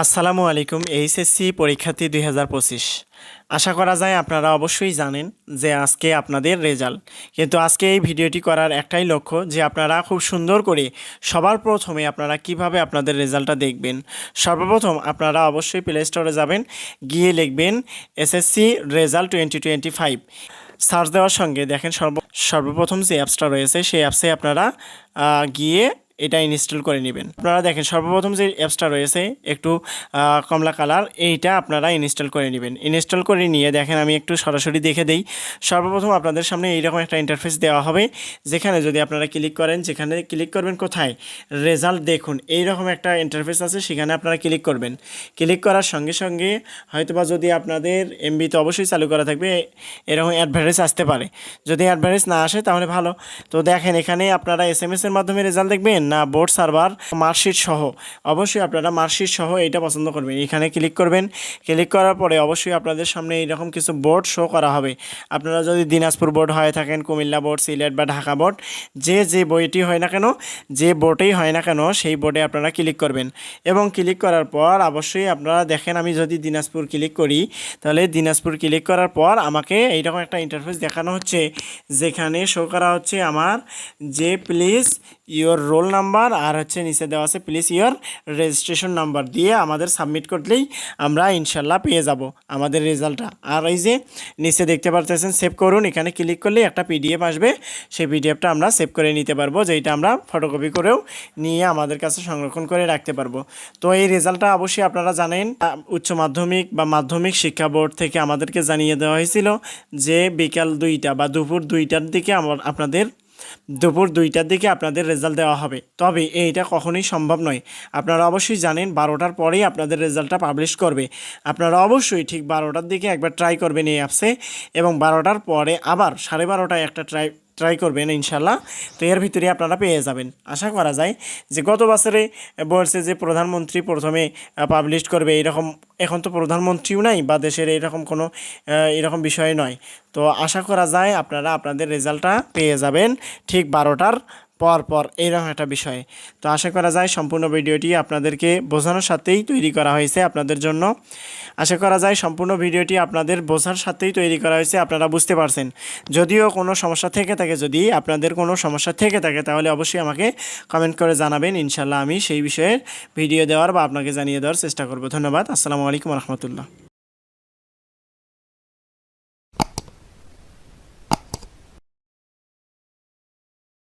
আসসালামু আলাইকুম, এইচএসসি পরীক্ষার্থী দুই হাজার পঁচিশ। আশা করা যায় আপনারা অবশ্যই জানেন যে আজকে আপনাদের রেজাল্ট। কিন্তু আজকে এই ভিডিওটি করার একটাই লক্ষ্য যে আপনারা খুব সুন্দর করে সবার প্রথমে আপনারা কীভাবে আপনাদের রেজাল্টটা দেখবেন। সর্বপ্রথম আপনারা অবশ্যই প্লে স্টোরে যাবেন, গিয়ে লিখবেন SSC result twenty twenty five search দেওয়ার সঙ্গে দেখেন সর্ব, সর্বপ্রথম যে অ্যাপসটা রয়েছে, সেই অ্যাপসে আপনারা গিয়ে এটা ইনস্টল করে নেবেন। আপনারা দেখেন, সর্বপ্রথম যে অ্যাপসটা রয়েছে, একটু কমলা কালার এইটা আপনারা ইনস্টল করে নেবেন। ইনস্টল করে নিয়ে দেখেন, আমি একটু সরাসরি দেখে দেই। সর্বপ্রথম আপনাদের সামনে এইরকম একটা ইন্টারফেস দেওয়া হবে, যেখানে যদি আপনারা ক্লিক করেন, যেখানে ক্লিক করবেন কোথায়? রেজাল্ট দেখুন, এইরকম একটা ইন্টারফেস আছে, সেখানে আপনারা ক্লিক করবেন। ক্লিক করার সঙ্গে সঙ্গে হয়তোবা যদি আপনাদের এমবি তো অবশ্যই চালু করা থাকবে, এরকম অ্যাডভার্টাইজ আসতে পারে। যদি অ্যাডভার্টাইজ না আসে, তাহলে ভালো। তো দেখেন, এখানে আপনারা এস এম এর মাধ্যমে রেজাল্ট দেখবেন না বোর্ড সার্ভার মার্কশিট সহ। অবশ্যই আপনারা মার্কশিট সহ এটা পছন্দ করবেন। এখানে ক্লিক করবেন। ক্লিক করার পরে অবশ্যই আপনাদের সামনে এইরকম কিছু বোর্ড শো করা হবে। আপনারা যদি দিনাজপুর বোর্ড হয়ে থাকেন, কুমিল্লা বোর্ড সিলেট বা ঢাকা বোর্ড যে যে বইটি হয় না কেন, যে বোর্ডেই হয় না কেন, সেই বোর্ডে আপনারা ক্লিক করবেন। এবং ক্লিক করার পর অবশ্যই আপনারা দেখেন আমি যদি দিনাজপুর ক্লিক করি, তাহলে দিনাজপুর ক্লিক করার পর আমাকে এইরকম একটা ইন্টারফেস দেখানো হচ্ছে। যেখানে শো করা হচ্ছে আমার যে প্লিজ ইওর রোল নাম্বার আর হচ্ছে নিচে দেওয়া আছে প্লিজ ইওর রেজিস্ট্রেশন নাম্বার দিয়ে আমাদের সাবমিট করলেই আমরা ইনশাল্লাহ পেয়ে যাব আমাদের রেজাল্টটা আর এই যে নিচে দেখতে পারতেছেন সেভ করুন, এখানে ক্লিক করলে একটা পিডিএফ আসবে, সেই পিডিএফটা আমরা সেভ করে নিতে পারব যেটা আমরা ফটোকপি করেও নিয়ে আমাদের কাছে সংরক্ষণ করে রাখতে পারব। তো এই রেজাল্টটা অবশ্যই আপনারা জানেন উচ্চ মাধ্যমিক বা মাধ্যমিক শিক্ষা বোর্ড থেকে আমাদেরকে জানিয়ে দেওয়া হয়েছিল যে বিকাল দুইটা বা দুপুর দুইটার দিকে আমার আপনাদের দুপুর দুইটার দিকে আপনাদের রেজাল্ট দেওয়া হবে। তবে এইটা কখনোই সম্ভব নয়। আপনারা অবশ্যই জানেন, বারোটার পরেই আপনাদের রেজাল্টটা পাবলিশ করবে। আপনারা অবশ্যই ঠিক বারোটার দিকে একবার ট্রাই করবেন এই অ্যাপসে এবং বারোটার পরে আবার সাড়ে বারোটায় একটা ট্রাই ট্রাই করবেন ইনশাল্লাহ তো এর ভিতরে আপনারা পেয়ে যাবেন। আশা করা যায় যে গত বছরে বলছে যে প্রধানমন্ত্রী প্রথমে পাবলিশ করবে, এরকম এখন তো প্রধানমন্ত্রীও নাই বা দেশের এরকম কোনো এরকম বিষয় নয়। তো আশা করা যায় আপনারা আপনাদের রেজাল্টটা পেয়ে যাবেন ঠিক বারোটার পর পর এইরকম একটা বিষয়। তো আশা করা যায় সম্পূর্ণ ভিডিওটি আপনাদেরকে বোঝানোর সাথেই তৈরি করা হয়েছে আপনাদের জন্য। আশা করা যায় সম্পূর্ণ ভিডিওটি আপনাদের বোঝার সাথেই তৈরি করা হয়েছে, আপনারা বুঝতে পারছেন। যদিও কোনো সমস্যা থেকে থাকে, যদি আপনাদের কোনো সমস্যা থেকে থাকে, তাহলে অবশ্যই আমাকে কমেন্ট করে জানাবেন। ইনশাল্লাহ আমি সেই বিষয়ে ভিডিও দেওয়ার বা আপনাকে জানিয়ে দেওয়ার চেষ্টা করব। ধন্যবাদ। আসসালামু আলাইকুম রহমতুল্লাহ।